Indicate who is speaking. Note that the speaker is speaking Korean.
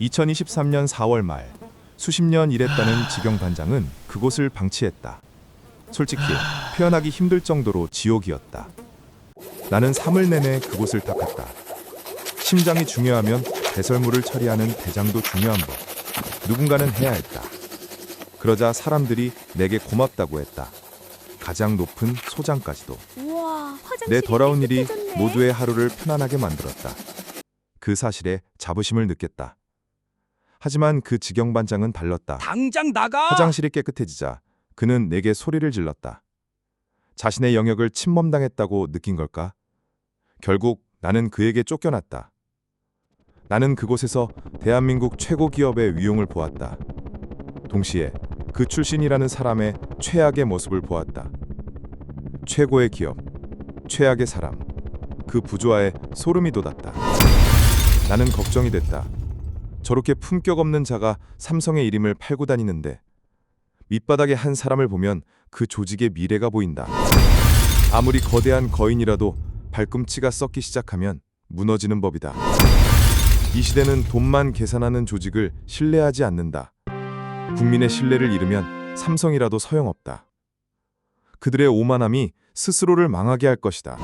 Speaker 1: 2023년 4월 말 수십 년 일했다는 지경 반장은 그곳을 방치했다. 솔직히 표현하기 힘들 정도로 지옥이었다. 나는 3을 내내 그곳을 닦았다. 심장이 중요하면 배설물을 처리하는 대장도 중요한 법. 누군가는 해야 했다. 그러자 사람들이 내게 고맙다고 했다. 가장 높은 소장까지도.
Speaker 2: 우와,
Speaker 1: 내 더러운 일이
Speaker 2: 깨끗해졌네.
Speaker 1: 모두의 하루를 편안하게 만들었다. 그 사실에 자부심을 느꼈다. 하지만 그 지경 반장은 달랐다.
Speaker 3: 당장 나가!
Speaker 1: 화장실이 깨끗해지자 그는 내게 소리를 질렀다. 자신의 영역을 침범당했다고 느낀 걸까? 결국 나는 그에게 쫓겨났다. 나는 그곳에서 대한민국 최고 기업의 위용을 보았다. 동시에 그 출신이라는 사람의 최악의 모습을 보았다. 최고의 기업, 최악의 사람, 그 부조화에 소름이 돋았다. 나는 걱정이 됐다. 저렇게 품격 없는 자가 삼성의 이름을 팔고 다니는데 밑바닥의 한 사람을 보면 그 조직의 미래가 보인다. 아무리 거대한 거인이라도 발꿈치가 썩기 시작하면 무너지는 법이다. 이 시대는 돈만 계산하는 조직을 신뢰하지 않는다. 국민의 신뢰를 잃으면 삼성이라도 소용없다. 그들의 오만함이 스스로를 망하게 할 것이다.